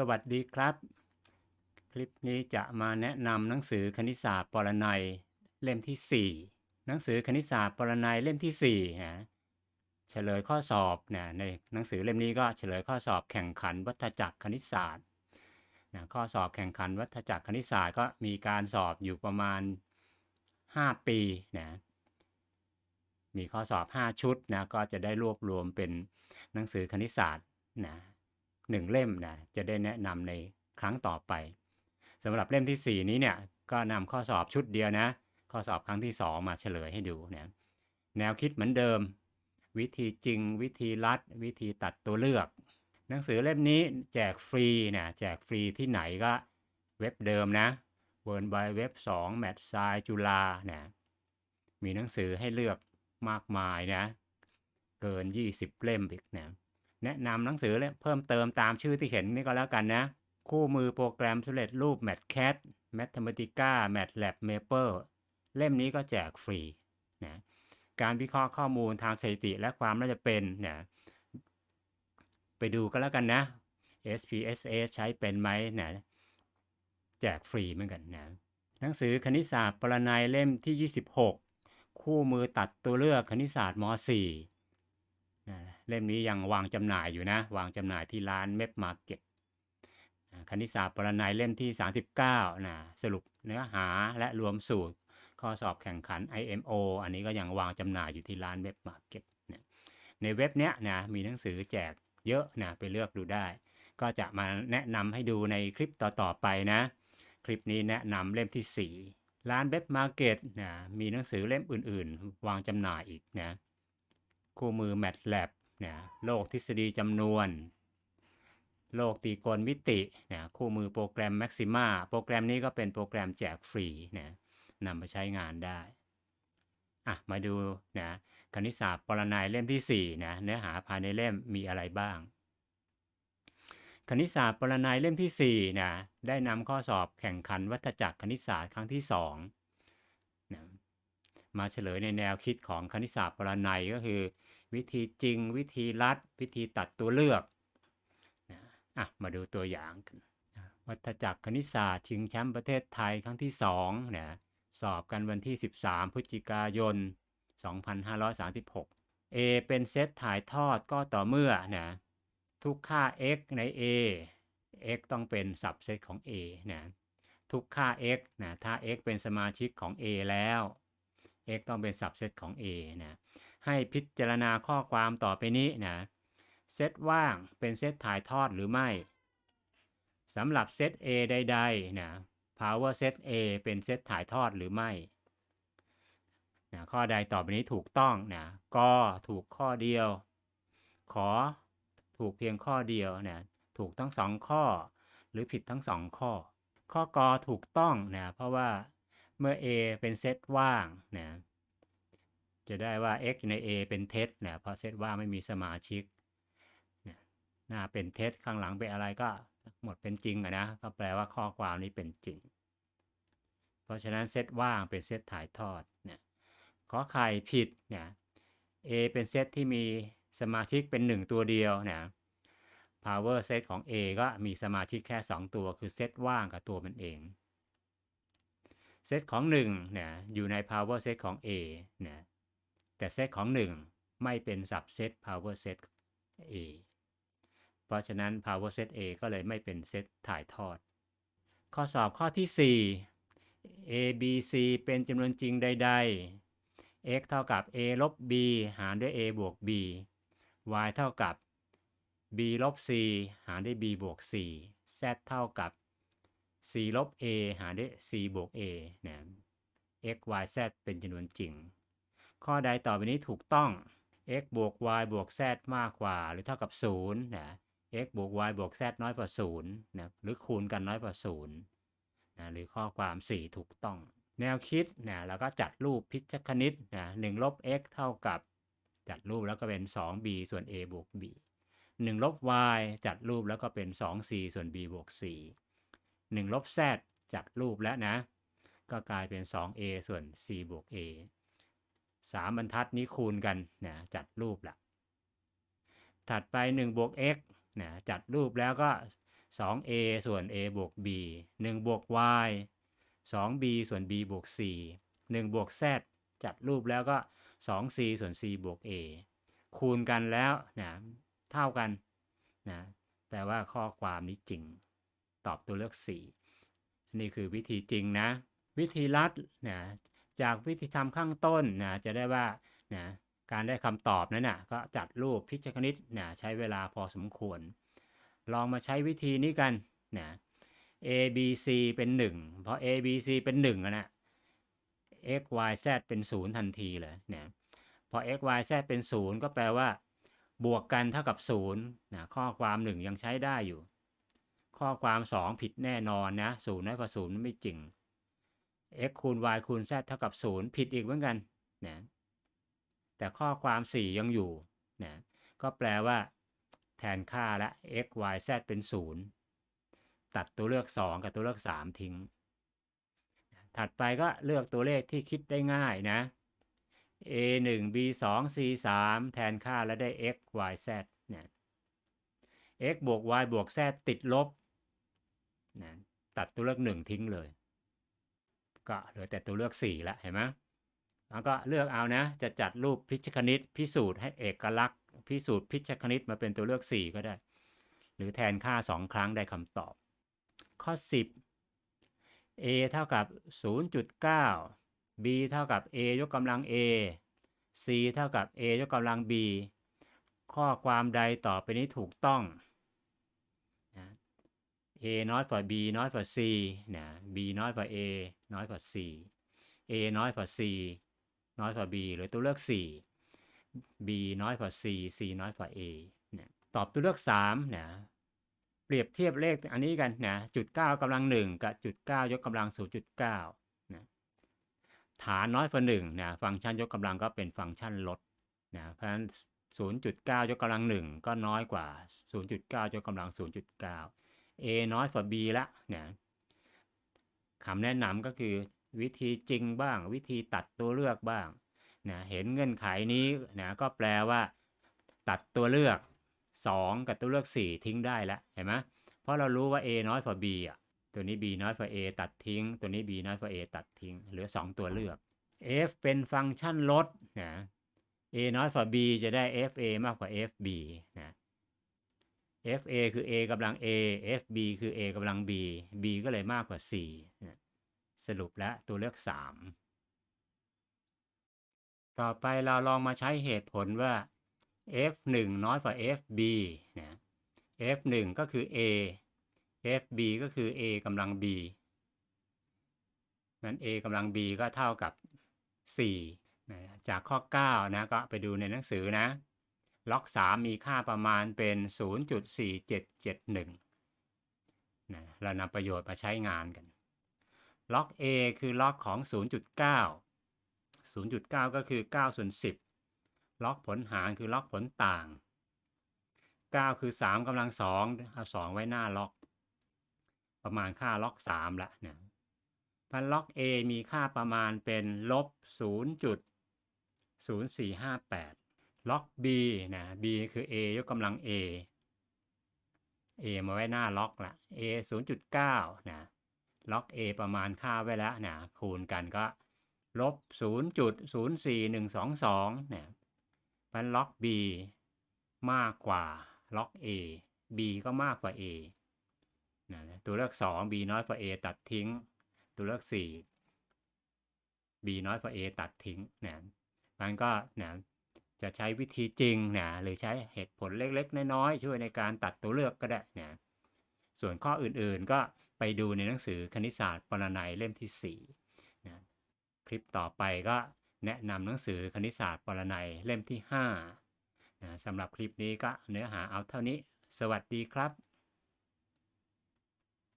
สวัสดีครับ คลิปนี้จะมาแนะนำหนังสือคณิตศาสตร์ปรนัยเล่มที่ 4 หนังสือคณิตศาสตร์ปรนัยเล่มที่4นะเฉลยข้อสอบนะในหนังสือเล่มนี้ก็เฉลยข้อสอบแข่งขันวัฏจักรคณิตศาสตร์นะข้อสอบแข่งขันวัฏจักรคณิตศาสตร์ก็มีการสอบอยู่ประมาณ 5 ปีนะมีข้อสอบ 5 ชุดนะก็จะได้รวบรวมเป็นหนังสือคณิตศาสตร์นะ หนึ่งเล่มนะจะได้แนะนำในครั้งต่อไปสำหรับเล่มที่ 4 นี้เนี่ยก็นำข้อสอบชุดเดียวนะ ข้อสอบครั้งที่ 2 มาเฉลยให้ดูนะแนวคิดเหมือนเดิม วิธีจริง วิธีลัด วิธีตัดตัวเลือก หนังสือเล่มนี้แจกฟรีนะแจกฟรีที่ไหนก็เว็บเดิมนะ w w w เว็บ2 m a t s i จุฬานะมีหนังสือให้เลือกมากมายนะ เกิน 20 เล่มอีกนะ แนะนำหนังสือเล่มเพิ่มเติมตามชื่อที่เห็นนี่ก็แล้วกันนะ คู่มือโปรแกรมสำเร็จรูป MathCAD Mathematica MATLAB Maple เล่มนี้ก็แจกฟรีนะการวิเคราะห์ข้อมูลทางสถิติและความน่าจะเป็นนะไปดูก็แล้วกันนะ SPSS ใช้เป็นไหมนะแจกฟรีเหมือนกันนะหนังสือคณิตศาสตร์ปรนัยเล่มที่ 26 คู่มือตัดตัวเลือกคณิตศาสตร์ม .4 เล่มนี้ยังวางจำหน่ายอยู่นะ วางจำหน่ายที่ร้านเม p มาร์เก็ตคณิตศาสตร์ปรนัยเล่มที่ 39นะสรุปเนื้อหาและรวมสูตร ข้อสอบแข่งขัน IMO อันนี้ก็ยังวางจำหน่ายอยู่ที่ร้านเว็บมาร์เก็ตนะในเว็บเนี้ยนะมีหนังสือแจกเยอะนะไปเลือกดูได้ ก็จะมาแนะนำให้ดูในคลิปต่อ ๆ ไปนะ คลิปนี้แนะนำเล่มที่ 4 ร้านเว็บมาร์เก็ตนะมีหนังสือเล่มอื่น ๆ วางจำหน่ายอีกนะคู่มือ MATLAB นะโลกทฤษฎีจำนวน โลกตีกลมิตินะคู่มือโปรแกรม Maxima โปรแกรมนี้ก็เป็นโปรแกรมแจกฟรีนะนำมาใช้งานได้อะมาดูนะคณิตศาสตร์ปรนัยเล่มที่4นะเนื้อหาภายในเล่มมีอะไรบ้าง คณิตศาสตร์ปรนัยเล่มที่4นะได้นำข้อสอบแข่งขันวัฏจักรคณิตศาสตร์ครั้งที่ 2 มาเฉลยในแนวคิดของคณิตศาสตร์ปรนัยก็คือ วิธีจริง วิธีลัด วิธีตัดตัวเลือกนะอะมาดูตัวอย่างกันวัฏจักรคณิตศาสตร์ชิงแชมป์ประเทศไทยครั้งที่2นะสอบกันวันที่ 13 พฤศจิกายน 2536 A เป็นเซตถ่ายทอดก็ต่อเมื่อนะทุกค่า x ใน A x ต้องเป็นสับเซตของ A นะทุกค่า x นะถ้า x เป็นสมาชิกของ A แล้ว x ต้องเป็นสับเซตของ A นะให้พิจารณาข้อความต่อไปนี้นะเซตว่างเป็นเซตถ่ายทอดหรือไม่สำหรับเซต A ใดๆนะ power set A เป็นเซตถ่ายทอดหรือไม่นะข้อใดต่อไปนี้ถูกต้องนะกถูกข้อเดียว ขอถูกเพียงข้อเดียวนะถูกทั้งสองข้อ หรือผิดทั้งสองข้อ ข้อกอถูกต้องนะเพราะว่า เมื่อ A เป็นเซตว่างนะจะได้ว่า x ใน A เป็นเท็จนะเพราะเซตว่างไม่มีสมาชิกนะหน้าเป็นเท็จข้างหลังเป็นอะไรก็หมดเป็นจริงอะนะก็แปลว่าข้อความนี้เป็นจริง เพราะฉะนั้นเซตว่างเป็นเซตถ่ายทอดเนี่ยขอไข่ผิดเนี่ย A เป็นเซตที่มีสมาชิกเป็น 1 ตัวเดียวนะ power set ของ A ก็มีสมาชิกแค่ 2 ตัว คือเซตว่างกับตัวมันเอง เซตของ1เนี่ยอยู่ใน power set ของ A นะแต่เซตของ 1 ไม่เป็น subset power set A เพราะฉะนั้น power set A ก็เลยไม่เป็นเซตถ่ายทอด ข้อสอบข้อที่ 4 a b c เป็นจำนวนจริงใด ๆ x เท่ากับ a ลบ b หารด้วย a บวก b y เท่ากับ b ลบ c หารด้วย b บวก c z เท่ากับ c ลบ a หารด้วย c บวก a นะ x y z เป็นจำนวนจริง ข้อใดต่อไปนี้ถูกต้อง x บวก y บวก z มากกว่า หรือเท่ากับ0นะ x บวก y บวก z น้อยกว่า0นะหรือคูณกันน้อยกว่า0นะหรือข้อความ 4 ถูกต้อง แนวคิดนะแล้วก็จัดรูปพิชคณิตนะ1ลบ x เท่ากับ จัดรูปแล้วก็เป็น 2b ส่วน a บวก b 1ลบ y จัดรูปแล้วก็เป็น 2c ส่วน b บวก c 1 ลบ z จัดรูปแล้วนะ ก็กลายเป็น 2a ส่วน c บวก a 3บรรทัดนี้คูณกันนะจัดรูปละถัดไป 1 บวก x นะจัดรูปแล้วก็ 2a ส่วน a บวก b 1 บวก y 2b ส่วน b บวก c 1 บวก z จัดรูปแล้วก็ 2c ส่วน c บวก a คูณกันแล้วนะเท่ากันนะแปลว่าข้อความนี้จริง ตอบตัวเลือก 4 นี่คือวิธีจริงนะ วิธีลัดนะจากวิธีทำข้างต้นนะจะได้ว่านะการได้คำตอบนั้นนะก็จัดรูปพิชคณิตนะใช้เวลาพอสมควร ลองมาใช้วิธีนี้กันนะ a b c เป็น 1 เพราะ a b c เป็น1นะ x y z เป็น 0 ทันทีเลยนะพอ x y z เป็น 0 ก็แปลว่า บวกกันเท่ากับ0นะข้อความ 1 ยังใช้ได้อยู่ ข้อความ 2 ผิดแน่นอนนะ0น้อยกว่า0ไม่จริง x คูณ y คูณ z เท่ากับ 0 ผิดอีกเหมือนกันนะแต่ข้อความ 4 ยังอยู่นะก็แปลว่าแทนค่าละ x y z เป็น 0 ตัดตัวเลือก 2 กับตัวเลือก 3 ทิ้ง ถัดไปก็เลือกตัวเลขที่คิดได้ง่ายนะ a 1 b 2 c 3แทนค่าแล้วได้ x y z เนี่ย x บวก y บวก z ติดลบ นะตัดตัวเลือก1ทิ้งเลย ก็เหลือแต่ตัวเลือก4ละเห็นไหมแล้วก็เลือกเอานะ จะจัดรูปพิชคณิต พิสูจน์ให้เอกลักษณ์ พิสูจน์พิชคณิตมาเป็นตัวเลือก 4 ก็ได้ หรือแทนค่า 2 ครั้งได้คำตอบ ข้อ 10 a เท่ากับ 0.9 b เท่ากับ a ยกกำลัง a c เท่ากับ a ยกกำลัง b ข้อความใดต่อไปนี้ถูกต้อง a น้อยกว่า b น้อยกว่า c นะ b น้อยกว่า a น้อยกว่า c a น้อยกว่า c น้อยกว่า b หรือตัวเลือก 4 b น้อยกว่า c c น้อยกว่า a นะตอบตัวเลือก3นะเปรียบเทียบเลขอันนี้กันนะจุด 9กำลัง 1 กับจุด 9 ยกกำลัง 0.9นะฐานน้อยกว่า1นะฟังก์ชันยกกำลังก็เป็นฟังก์ชันลดนะเพราะฉะนั้น0.9 ยกกำลัง 1 ก็น้อยกว่า 0.9 ยกกำลัง 0.9 a น้อยกว่า b ละนะคำแนะนำก็คือวิธีจริงบ้าง วิธีตัดตัวเลือกบ้างนะเห็นเงื่อนไขนี้นะก็แปลว่า ตัดตัวเลือก 2 กับตัวเลือก 4 ทิ้งได้แล้วเห็นไหมเพราะเรารู้ว่า a น้อยกว่า b อะตัวนี้ b น้อยกว่า a ตัดทิ้ง ตัวนี้ b น้อยกว่า a ตัดทิ้ง เหลือ 2 ตัวเลือก f เป็นฟังก์ชันลดนะ a น้อยกว่า b จะได้ fa มากกว่า fb fa คือ a กำลัง a fb คือ a กำลัง b b ก็เลยมากกว่า 4 สรุปแล้วตัวเลือก 3 ต่อไปเราลองมาใช้เหตุผลว่า f1 น้อยกว่า fb นะ f1 ก็คือ a fb ก็คือ a กำลัง b นั้น a กำลัง b ก็เท่ากับ 4 จากข้อ 9 นะ ก็ไปดูในหนังสือนะ ล็อก 3 มีค่าประมาณเป็น 0.4771นะเรานำประโยชน์มาใช้งานกัน ล็อก A คือล็อกของ 0.9 0.9 ก็คือ9ส่วน10 ล็อกผลหารคือล็อกผลต่าง 9 คือ 3กำลัง2เอา2ไว้หน้าล็อก ประมาณค่าล็อก3ละนะพันล็อก A มีค่าประมาณเป็นลบ0.0458 ล็อก B นะ B คือ A ยกกำลัง A A มาไว้หน้าล็อกละ A 0.9 นะ ล็อก A ประมาณค่าไว้แล้วนะ คูณกันก็ ลบ 0.04122นะพันล็อก B มากกว่าล็อก A B ก็มากกว่า A นะตัวเลือก 2 B น้อยกว่า A ตัดทิ้ง ตัวเลือก 4 B น้อยกว่า A ตัดทิ้งนะมันก็นะ จะใช้วิธีจริงนะหรือใช้เหตุผลเล็กๆ น้อยๆ ช่วยในการตัดตัวเลือกก็ได้นะส่วนข้ออื่นๆก็ไปดูในหนังสือคณิตศาสตร์ปรนัยเล่มที่4นะคลิปต่อไปก็แนะนำหนังสือคณิตศาสตร์ปรนัยเล่มที่5นะสำหรับคลิปนี้ก็เนื้อหาเอาเท่านี้ สวัสดีครับ